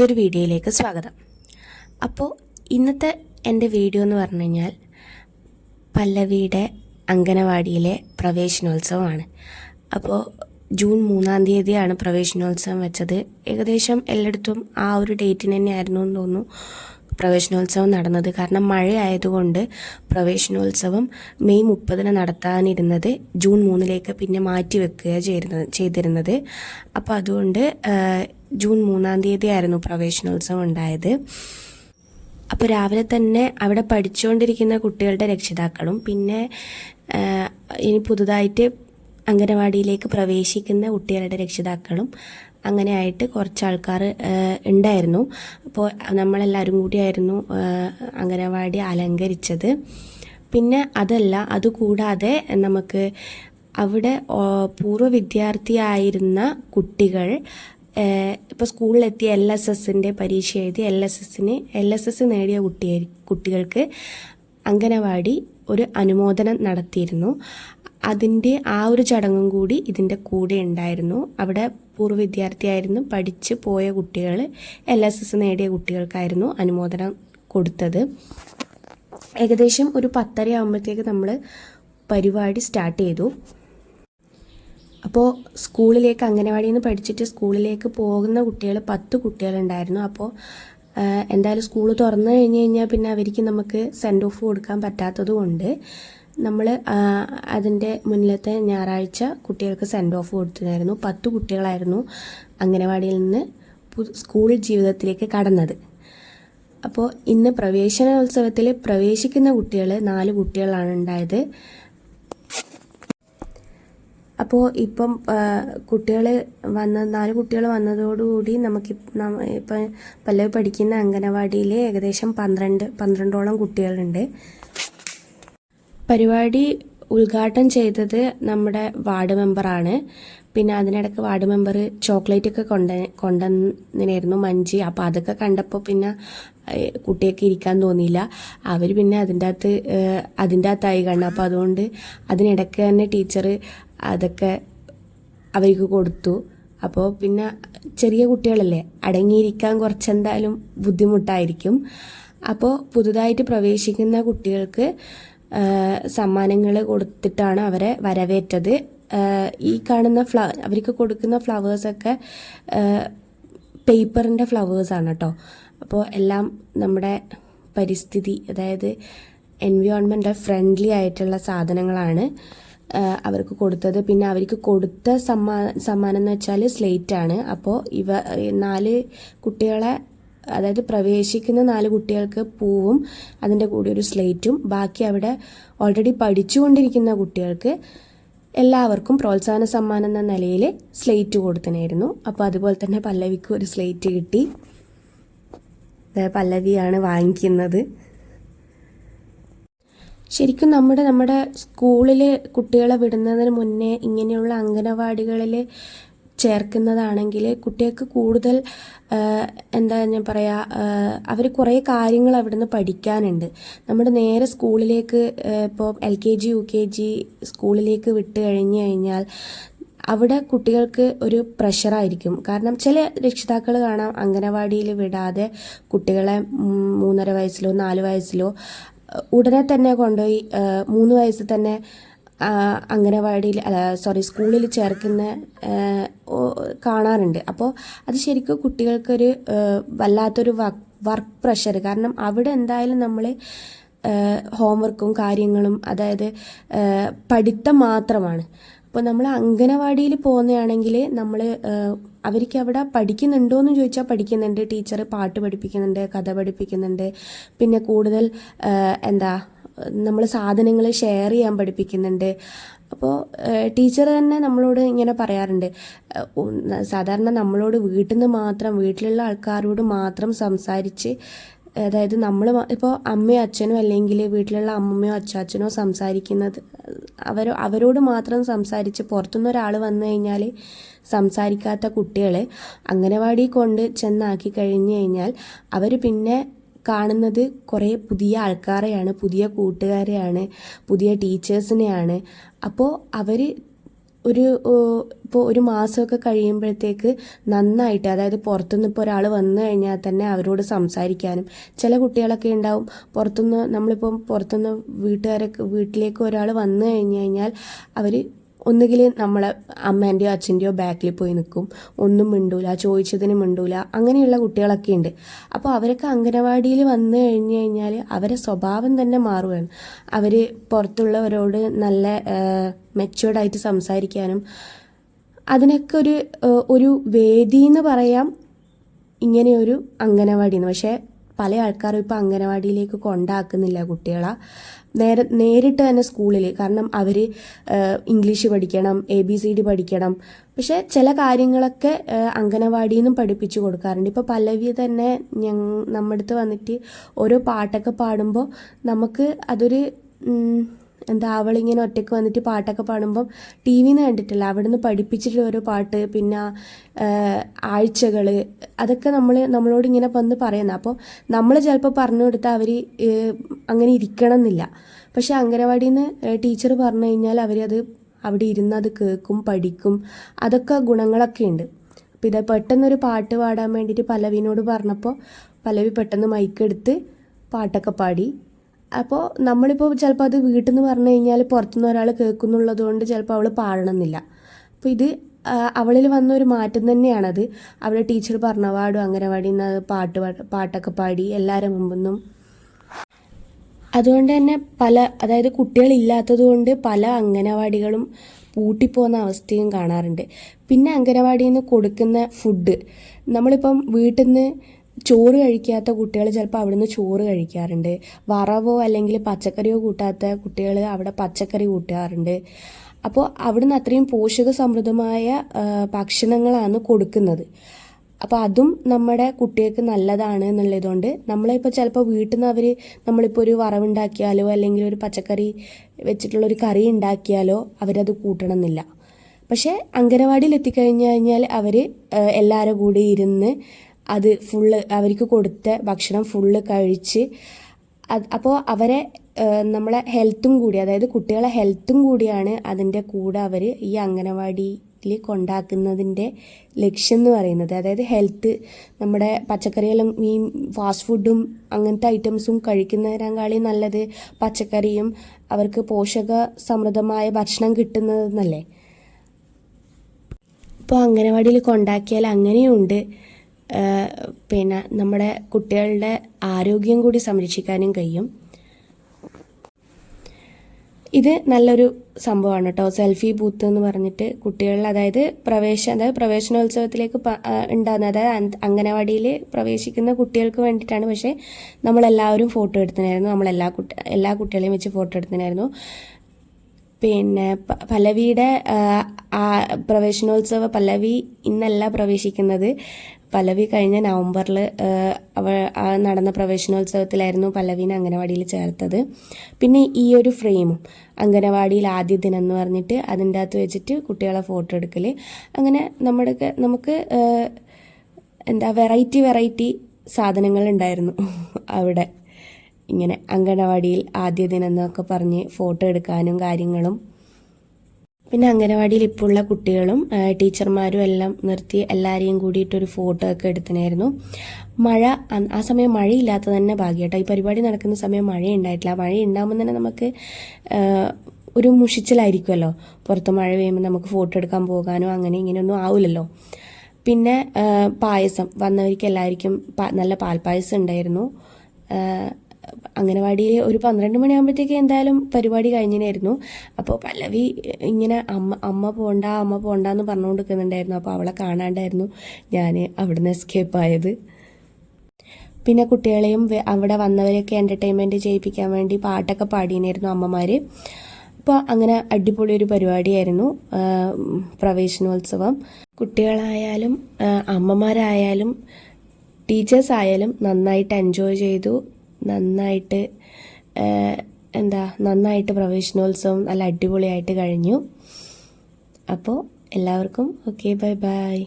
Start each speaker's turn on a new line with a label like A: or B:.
A: പുതിയൊരു വീഡിയോയിലേക്ക് സ്വാഗതം. അപ്പോൾ ഇന്നത്തെ എന്റെ വീഡിയോ എന്ന് പറഞ്ഞു കഴിഞ്ഞാൽ പല്ലവിയുടെ അങ്കനവാടിയിലെ പ്രവേശനോത്സവമാണ്. അപ്പോൾ ജൂൺ മൂന്നാം തീയതിയാണ് പ്രവേശനോത്സവം വെച്ചത്. ഏകദേശം എല്ലായിടത്തും ആ ഒരു ഡേറ്റിന് തന്നെയായിരുന്നു എന്ന് തോന്നുന്നു പ്രവേശനോത്സവം നടന്നത്. കാരണം മഴയായതുകൊണ്ട് പ്രവേശനോത്സവം മെയ് മുപ്പതിന് നടത്താനിരുന്നത് ജൂൺ മൂന്നിലേക്ക് പിന്നെ മാറ്റി വെക്കുക ചെയ്തിരുന്നത്. ചെയ്തിരുന്നത് അപ്പോൾ അതുകൊണ്ട് ജൂൺ മൂന്നാം തീയതി ആയിരുന്നു പ്രവേശനോത്സവം ഉണ്ടായത്. അപ്പോൾ രാവിലെ തന്നെ അവിടെ പഠിച്ചുകൊണ്ടിരിക്കുന്ന കുട്ടികളുടെ രക്ഷിതാക്കളും പിന്നെ ഇനി പുതുതായിട്ട് അംഗനവാടിയിലേക്ക് പ്രവേശിക്കുന്ന കുട്ടികളുടെ രക്ഷിതാക്കളും അങ്ങനെയായിട്ട് കുറച്ച് ആൾക്കാർ ഉണ്ടായിരുന്നു. അപ്പോൾ നമ്മളെല്ലാവരും കൂടിയായിരുന്നു അംഗനവാടി അലങ്കരിച്ചത്. പിന്നെ അതല്ല അതുകൂടാതെ നമുക്ക് അവിടെ പൂർവ വിദ്യാർത്ഥിയായിരുന്ന കുട്ടികൾ ഇപ്പോൾ സ്കൂളിലെത്തിയ എൽ എസ് എസിന്റെ പരീക്ഷ എഴുതി എൽ എസ് എസിന് എൽ എസ് എസ് നേടിയ കുട്ടിയെ കുട്ടികൾക്ക് അംഗനവാടി ഒരു അനുമോദനം നടത്തിയിരുന്നു. അതിന്റെ ആ ഒരു ചടങ്ങും കൂടി ഇതിന്റെ കൂടെ ഉണ്ടായിരുന്നു. അവിടെ പൂർവ വിദ്യാർത്ഥിയായിരുന്നു പഠിച്ച് പോയ കുട്ടികൾ എൽ എസ് എസ് നേടിയ കുട്ടികൾക്കായിരുന്നു അനുമോദനം കൊടുത്തത്. ഏകദേശം ഒരു പത്തര ആകുമ്പോഴത്തേക്ക് നമ്മൾ പരിപാടി സ്റ്റാർട്ട് ചെയ്തു. അപ്പോൾ സ്കൂളിലേക്ക് അംഗനവാടിയിൽ നിന്ന് പഠിച്ചിട്ട് സ്കൂളിലേക്ക് പോകുന്ന കുട്ടികൾ പത്ത് കുട്ടികളുണ്ടായിരുന്നു. അപ്പോൾ എന്തായാലും സ്കൂൾ തുറന്നു കഴിഞ്ഞ് കഴിഞ്ഞാൽ പിന്നെ അവർക്ക് നമുക്ക് സെൻഡ് ഓഫ് കൊടുക്കാൻ പറ്റാത്തത് കൊണ്ട് നമ്മൾ അതിന്റെ മുന്നിലത്തെ ഞായറാഴ്ച കുട്ടികൾക്ക് സെൻഡ് ഓഫ് കൊടുത്തിരുന്നു. പത്ത് കുട്ടികളായിരുന്നു അംഗനവാടിയിൽ നിന്ന് സ്കൂൾ ജീവിതത്തിലേക്ക് കടന്നത്. അപ്പോൾ ഇന്ന് പ്രവേശനോത്സവത്തിൽ പ്രവേശിക്കുന്ന കുട്ടികൾ നാല് കുട്ടികളാണ് ഉണ്ടായത്. അപ്പോൾ ഇപ്പം കുട്ടികൾ വന്ന നാല് കുട്ടികൾ വന്നതോടുകൂടി നമുക്ക് ഇപ്പം പല്ലവി പഠിക്കുന്ന അംഗനവാടിയിൽ ഏകദേശം പന്ത്രണ്ട് പന്ത്രണ്ടോളം കുട്ടികളുണ്ട്. പരിപാടി ഉദ്ഘാടനം ചെയ്തത് നമ്മുടെ വാർഡ് മെമ്പറാണ്. പിന്നെ അതിനിടയ്ക്ക് വാർഡ് മെമ്പർ ചോക്ലേറ്റ് ഒക്കെ കൊണ്ട കൊണ്ടുവന്നിനായിരുന്നു മഞ്ചി. അപ്പോൾ അതൊക്കെ കണ്ടപ്പോൾ പിന്നെ കുട്ടിയൊക്കെ ഇരിക്കാൻ തോന്നിയില്ല. അവർ പിന്നെ അതിന്റെ അകത്ത് അതിന്റെ അകത്തായി കണ്ടു അപ്പോൾ അതുകൊണ്ട് അതിനിടയ്ക്ക് തന്നെ ടീച്ചർ അതൊക്കെ അവർക്ക് കൊടുത്തു. അപ്പോൾ പിന്നെ ചെറിയ കുട്ടികളല്ലേ അടങ്ങിയിരിക്കാൻ കുറച്ചെന്തായാലും ബുദ്ധിമുട്ടായിരിക്കും. അപ്പോൾ പുതുതായിട്ട് പ്രവേശിക്കുന്ന കുട്ടികൾക്ക് സമ്മാനങ്ങൾ കൊടുത്തിട്ടാണ് അവരെ വരവേറ്റത്. ഈ കാണുന്ന ഫ്ല അവർക്ക് കൊടുക്കുന്ന ഫ്ലവേഴ്സൊക്കെ പേപ്പറിന്റെ ഫ്ലവേഴ്സാണ് കേട്ടോ അപ്പോൾ എല്ലാം നമ്മുടെ പരിസ്ഥിതി അതായത് എൻവിയോൺമെന്റ് ഫ്രണ്ട്ലി ആയിട്ടുള്ള സാധനങ്ങളാണ്. അവർക്ക് കൊടുത്തത്. പിന്നെ അവർക്ക് കൊടുത്ത സമ്മാ സമ്മാനം എന്ന് വെച്ചാൽ സ്ലേറ്റ് ആണ്. അപ്പോൾ ഇവ നാല് കുട്ടികളെ അതായത് പ്രവേശിക്കുന്ന നാല് കുട്ടികൾക്ക് പൂവും അതിന്റെ കൂടെ ഒരു സ്ലേറ്റും ബാക്കി അവിടെ ഓൾറെഡി പഠിച്ചുകൊണ്ടിരിക്കുന്ന കുട്ടികൾക്ക് എല്ലാവർക്കും പ്രോത്സാഹന സമ്മാനം എന്ന നിലയിൽ സ്ലേറ്റ് കൊടുത്തനായിരുന്നു. അപ്പോൾ അതുപോലെ തന്നെ പല്ലവിക്ക് ഒരു സ്ലേറ്റ് കിട്ടി. പല്ലവിയാണ് വാങ്ങിക്കുന്നത്. ശരിക്കും നമ്മുടെ നമ്മുടെ സ്കൂളിൽ കുട്ടികളെ വിടുന്നതിന് മുന്നേ ഇങ്ങനെയുള്ള അംഗനവാടികളിൽ ചേർക്കുന്നതാണെങ്കിൽ കുട്ടികൾക്ക് കൂടുതൽ എന്താ ഞാൻ പറയുക അവർ കുറേ കാര്യങ്ങൾ അവിടുന്ന് പഠിക്കാനുണ്ട്. നമ്മുടെ നേരെ സ്കൂളിലേക്ക് ഇപ്പോൾ L K G U K G സ്കൂളിലേക്ക് വിട്ട് കഴിഞ്ഞ് കഴിഞ്ഞാൽ അവിടെ കുട്ടികൾക്ക് ഒരു പ്രഷറായിരിക്കും. കാരണം ചില രക്ഷിതാക്കൾ കാണാം അംഗനവാടിയിൽ വിടാതെ കുട്ടികളെ മൂന്നര വയസ്സിലോ നാല് വയസ്സിലോ ഉടനെ തന്നെ കൊണ്ടുപോയി മൂന്ന് വയസ്സിൽ തന്നെ അംഗനവാടിയിൽ സോറി സ്കൂളിൽ ചേർക്കുന്ന കാണാറുണ്ട്. അപ്പോൾ അത് ശരിക്കും കുട്ടികൾക്കൊരു വല്ലാത്തൊരു വർക്ക് പ്രഷർ കാരണം അവിടെ എന്തായാലും നമ്മൾ ഹോംവർക്കും കാര്യങ്ങളും അതായത് പഠിത്തം മാത്രമാണ്. അപ്പോൾ നമ്മൾ അംഗനവാടിയിൽ പോകുന്നതാണെങ്കിൽ നമ്മൾ അവർക്ക് അവിടെ പഠിക്കുന്നുണ്ടോ എന്ന് ചോദിച്ചാൽ പഠിക്കുന്നുണ്ട്. ടീച്ചർ പാട്ട് പഠിപ്പിക്കുന്നുണ്ട് കഥ പഠിപ്പിക്കുന്നുണ്ട്. പിന്നെ കൂടുതൽ എന്താ നമ്മൾ സാധനങ്ങൾ ഷെയർ ചെയ്യാൻ പഠിപ്പിക്കുന്നുണ്ട്. അപ്പോൾ ടീച്ചർ തന്നെ നമ്മളോട് ഇങ്ങനെ പറയാറുണ്ട്. സാധാരണ നമ്മളോട് വീട്ടിൽ നിന്ന് മാത്രം വീട്ടിലുള്ള ആൾക്കാരോട് മാത്രം സംസാരിച്ച് അതായത് നമ്മൾ ഇപ്പോൾ അമ്മയോ അച്ഛനോ അല്ലെങ്കിൽ വീട്ടിലുള്ള അമ്മയോ അച്ചാച്ചനോ സംസാരിക്കുന്നത് അവർ അവരോട് മാത്രം സംസാരിച്ച് പുറത്തുനിന്ന് ഒരാൾ വന്നു കഴിഞ്ഞാൽ സംസാരിക്കാത്ത കുട്ടികളെ അംഗനവാടി കൊണ്ട് ചെന്നാക്കി കഴിഞ്ഞു കഴിഞ്ഞാൽ അവർ പിന്നെ കാണുന്നത് കുറേ പുതിയ ആൾക്കാരെയാണ് പുതിയ കൂട്ടുകാരെയാണ് പുതിയ ടീച്ചേഴ്സിനെയാണ്. അപ്പോൾ അവർ ഒരു ഇപ്പോൾ ഒരു മാസമൊക്കെ കഴിയുമ്പോഴത്തേക്ക് നന്നായിട്ട് അതായത് പുറത്തുനിന്ന് ഇപ്പോൾ ഒരാൾ വന്നു കഴിഞ്ഞാൽ തന്നെ അവരോട് സംസാരിക്കാനും ചില കുട്ടികളൊക്കെ ഉണ്ടാവും പുറത്തുനിന്ന് നമ്മളിപ്പം പുറത്തുനിന്ന് വീട്ടുകാരൊക്കെ വീട്ടിലേക്ക് ഒരാൾ വന്നു കഴിഞ്ഞു കഴിഞ്ഞാൽ അവർ ഒന്നുകിൽ നമ്മളെ അമ്മേന്റെയോ അച്ഛന്റെയോ ബാക്കിൽ പോയി നിൽക്കും ഒന്നും മിണ്ടൂല ചോദിച്ചതിന് മിണ്ടൂല. അങ്ങനെയുള്ള കുട്ടികളൊക്കെ ഉണ്ട് അപ്പോൾ അവരൊക്കെ അംഗനവാടിയിൽ വന്നു കഴിഞ്ഞു കഴിഞ്ഞാൽ അവരെ സ്വഭാവം തന്നെ മാറുകയാണ് അവർ പുറത്തുള്ളവരോട് നല്ല മെച്ചുവേർഡായിട്ട് സംസാരിക്കാനും അതിനൊക്കെ ഒരു ഒരു വേദി എന്ന് പറയാം ഇങ്ങനെയൊരു അംഗനവാടിയെന്ന് പക്ഷേ പല ആൾക്കാരും ഇപ്പോൾ അംഗനവാടിയിലേക്ക് കൊണ്ടാക്കുന്നില്ല കുട്ടികളെ. നേരെ നേരിട്ട് തന്നെ സ്കൂളിൽ കാരണം അവർ ഇംഗ്ലീഷ് പഠിക്കണം എ ബി സി ഡി പഠിക്കണം. പക്ഷേ ചില കാര്യങ്ങളൊക്കെ അംഗനവാടിയിൽ നിന്നും പഠിപ്പിച്ചു കൊടുക്കാറുണ്ട്. ഇപ്പോൾ പല്ലവി തന്നെ ഞങ്ങ നമ്മുടെ അടുത്ത് വന്നിട്ട് ഓരോ പാട്ടൊക്കെ പാടുമ്പോൾ നമുക്ക് അതൊരു എന്താ അവളിങ്ങനെ ഒറ്റയ്ക്ക് വന്നിട്ട് പാട്ടൊക്കെ പാടുമ്പം ടി വിന്ന് കണ്ടിട്ടില്ല. അവിടുന്ന് പഠിപ്പിച്ചിട്ട് ഓരോ പാട്ട് പിന്നെ ആഴ്ചകൾ അതൊക്കെ നമ്മൾ നമ്മളോട് ഇങ്ങനെ വന്ന് പറയുന്നത് അപ്പോൾ നമ്മൾ ചിലപ്പോൾ പറഞ്ഞു കൊടുത്താൽ അവർ അങ്ങനെ ഇരിക്കണം എന്നില്ല പക്ഷേ അംഗനവാടിയിൽ നിന്ന് ടീച്ചർ പറഞ്ഞു കഴിഞ്ഞാൽ അവരത് അവിടെ ഇരുന്ന് അത് കേൾക്കും പഠിക്കും. അതൊക്കെ ഗുണങ്ങളൊക്കെ ഉണ്ട്. അപ്പോൾ ഇത് പെട്ടെന്നൊരു പാട്ട് പാടാൻ വേണ്ടിയിട്ട് പല്ലവിനോട് പറഞ്ഞപ്പോൾ പല്ലവി പെട്ടെന്ന് മൈക്കെടുത്ത് പാട്ടൊക്കെ പാടി. അപ്പോൾ നമ്മളിപ്പോൾ ചിലപ്പോൾ അത് വീട്ടിൽ നിന്ന് പറഞ്ഞു കഴിഞ്ഞാൽ പുറത്തുനിന്ന് ഒരാൾ കേൾക്കുന്നുള്ളത് കൊണ്ട് ചിലപ്പോൾ അവൾ പാടണമെന്നില്ല. അപ്പോൾ ഇത് അവളിൽ വന്ന ഒരു മാറ്റം തന്നെയാണത്. അവളെ ടീച്ചർ പറഞ്ഞ പാടും അംഗനവാടിയിൽ നിന്ന് പാട്ട് പാട്ടൊക്കെ പാടി എല്ലാവരും മുമ്പൊന്നും. അതുകൊണ്ട് തന്നെ പല അതായത് കുട്ടികളില്ലാത്തത് കൊണ്ട് പല അംഗനവാടികളും പൂട്ടിപ്പോകുന്ന അവസ്ഥയും കാണാറുണ്ട്. പിന്നെ അംഗനവാടിയിൽ നിന്ന് കൊടുക്കുന്ന ഫുഡ് നമ്മളിപ്പം വീട്ടിൽ നിന്ന് ചോറ് കഴിക്കാത്ത കുട്ടികൾ ചിലപ്പോൾ അവിടുന്ന് ചോറ് കഴിക്കാറുണ്ട്. വറവോ അല്ലെങ്കിൽ പച്ചക്കറിയോ കൂട്ടാത്ത കുട്ടികൾ അവിടെ പച്ചക്കറി കൂട്ടാറുണ്ട്. അപ്പോൾ അവിടുന്ന് അത്രയും പോഷക സമൃദ്ധമായ ഭക്ഷണങ്ങളാണ് കൊടുക്കുന്നത്. അപ്പോൾ അതും നമ്മുടെ കുട്ടികൾക്ക് നല്ലതാണ് എന്നുള്ളതുകൊണ്ട് നമ്മളിപ്പോൾ ചിലപ്പോൾ വീട്ടിൽ നിന്ന് അവർ നമ്മളിപ്പോൾ ഒരു വറവുണ്ടാക്കിയാലോ അല്ലെങ്കിൽ ഒരു പച്ചക്കറി വെച്ചിട്ടുള്ള ഒരു കറി ഉണ്ടാക്കിയാലോ അവരത് കൂട്ടണമെന്നില്ല. പക്ഷേ അംഗനവാടിയിൽ എത്തിക്കഴിഞ്ഞ് കഴിഞ്ഞാൽ അവർ എല്ലാവരും കൂടി ഇരുന്ന് അത് ഫുള്ള് അവർക്ക് കൊടുത്ത ഭക്ഷണം ഫുള്ള് കഴിച്ച് അപ്പോൾ അവരെ നമ്മളെ ഹെൽത്തും കൂടി അതായത് കുട്ടികളെ ഹെൽത്തും കൂടിയാണ് അതിന്റെ കൂടെ അവർ ഈ അംഗനവാടിയിൽ കൊണ്ടാക്കുന്നതിന്റെ ലക്ഷ്യം എന്ന് പറയുന്നത്. അതായത് ഹെൽത്ത് നമ്മുടെ പച്ചക്കറികളും ഈ ഫാസ്റ്റ് ഫുഡും അങ്ങനത്തെ ഐറ്റംസും കഴിക്കുന്നതിനേക്കാളി നല്ലത് പച്ചക്കറിയും അവർക്ക് പോഷക സമൃദ്ധമായ ഭക്ഷണം കിട്ടുന്നതെന്നല്ലേ? ഇപ്പോൾ അംഗനവാടിയിൽ കൊണ്ടാക്കിയാൽ അങ്ങനെയുണ്ട്. പിന്നെ നമ്മുടെ കുട്ടികളുടെ ആരോഗ്യം കൂടി സംരക്ഷിക്കാനും കഴിയും. ഇത് നല്ലൊരു സംഭവമാണ് കേട്ടോ. സെൽഫി ബൂത്ത് എന്ന് പറഞ്ഞിട്ട് കുട്ടികളിൽ അതായത് പ്രവേശ അതായത് പ്രവേശനോത്സവത്തിലേക്ക് ഉണ്ടാകുന്ന അതായത് അംഗനവാടിയിൽ പ്രവേശിക്കുന്ന കുട്ടികൾക്ക് വേണ്ടിയിട്ടാണ്. പക്ഷേ നമ്മളെല്ലാവരും ഫോട്ടോ എടുത്തിനായിരുന്നു നമ്മളെല്ലാ കുട്ടി എല്ലാ കുട്ടികളെയും വെച്ച് ഫോട്ടോ എടുത്തിനായിരുന്നു പിന്നെ പല്ലവിയുടെ പ്രവേശനോത്സവ പല്ലവി ഇന്നല്ല പ്രവേശിക്കുന്നത്. പല്ലവി കഴിഞ്ഞ നവംബറിൽ അവ നടന്ന പ്രവേശനോത്സവത്തിലായിരുന്നു പല്ലവീനെ അംഗനവാടിയിൽ ചേർത്തത്. പിന്നെ ഈ ഒരു ഫ്രെയിമും അംഗനവാടിയിൽ ആദ്യ ദിനം എന്ന് പറഞ്ഞിട്ട് അതിന്റെ അകത്ത് വെച്ചിട്ട് കുട്ടികളെ ഫോട്ടോ എടുക്കൽ അങ്ങനെ നമ്മുടെ നമുക്ക് എന്താ വെറൈറ്റി വെറൈറ്റി സാധനങ്ങൾ ഉണ്ടായിരുന്നു അവിടെ. ഇങ്ങനെ അംഗനവാടിയിൽ ആദ്യ ദിനം എന്നൊക്കെ പറഞ്ഞ് ഫോട്ടോ എടുക്കാനും കാര്യങ്ങളും പിന്നെ അംഗനവാടിയിൽ ഇപ്പോൾ ഉള്ള കുട്ടികളും ടീച്ചർമാരും എല്ലാം നിർത്തി എല്ലാവരെയും കൂടിയിട്ടൊരു ഫോട്ടോ ഒക്കെ എടുത്തിനായിരുന്നു. മഴ ആ സമയം മഴയില്ലാത്ത തന്നെ ഭാഗ്യട്ടോ. ഈ പരിപാടി നടക്കുന്ന സമയം മഴ ഉണ്ടായിട്ടില്ല മഴ ഉണ്ടാകുമ്പോൾ തന്നെ നമുക്ക് ഒരു മുഷിച്ചിലായിരിക്കുമല്ലോ. പുറത്ത് മഴ പെയ്യുമ്പോൾ നമുക്ക് ഫോട്ടോ എടുക്കാൻ പോകാനോ അങ്ങനെ ഇങ്ങനെയൊന്നും ആവില്ലല്ലോ പിന്നെ പായസം. വന്നവർക്ക് എല്ലാവർക്കും നല്ല പാൽപ്പായസം ഉണ്ടായിരുന്നു. അംഗനവാടിയിൽ ഒരു പന്ത്രണ്ട് മണിയാകുമ്പോഴത്തേക്ക് എന്തായാലും പരിപാടി കഴിഞ്ഞിനായിരുന്നു. അപ്പോൾ പല്ലവി ഇങ്ങനെ അമ്മ അമ്മ പോണ്ട അമ്മ പോണ്ട എന്ന് പറഞ്ഞുകൊണ്ട് നിൽക്കുന്നുണ്ടായിരുന്നു അപ്പോൾ അവളെ കാണാണ്ടായിരുന്നു ഞാൻ അവിടുന്ന് എസ്കേപ്പ് ആയത്. പിന്നെ കുട്ടികളെയും അവിടെ വന്നവരെയൊക്കെ എന്റർടൈൻമെന്റ് ചെയ്യിപ്പിക്കാൻ വേണ്ടി പാട്ടൊക്കെ പാടിയിരുന്നു അമ്മമാർ അപ്പോൾ അങ്ങനെ അടിപൊളി ഒരു പരിപാടിയായിരുന്നു പ്രവേശനോത്സവം. കുട്ടികളായാലും അമ്മമാരായാലും ടീച്ചേഴ്സ് ആയാലും നന്നായിട്ട് എൻജോയ് ചെയ്തു. നന്നായിട്ട് എന്താ നന്നായിട്ട് പ്രവേശനോത്സവം നല്ല അടിപൊളിയായിട്ട് കഴിഞ്ഞു. അപ്പോൾ എല്ലാവർക്കും ഓക്കെ ബൈ ബൈ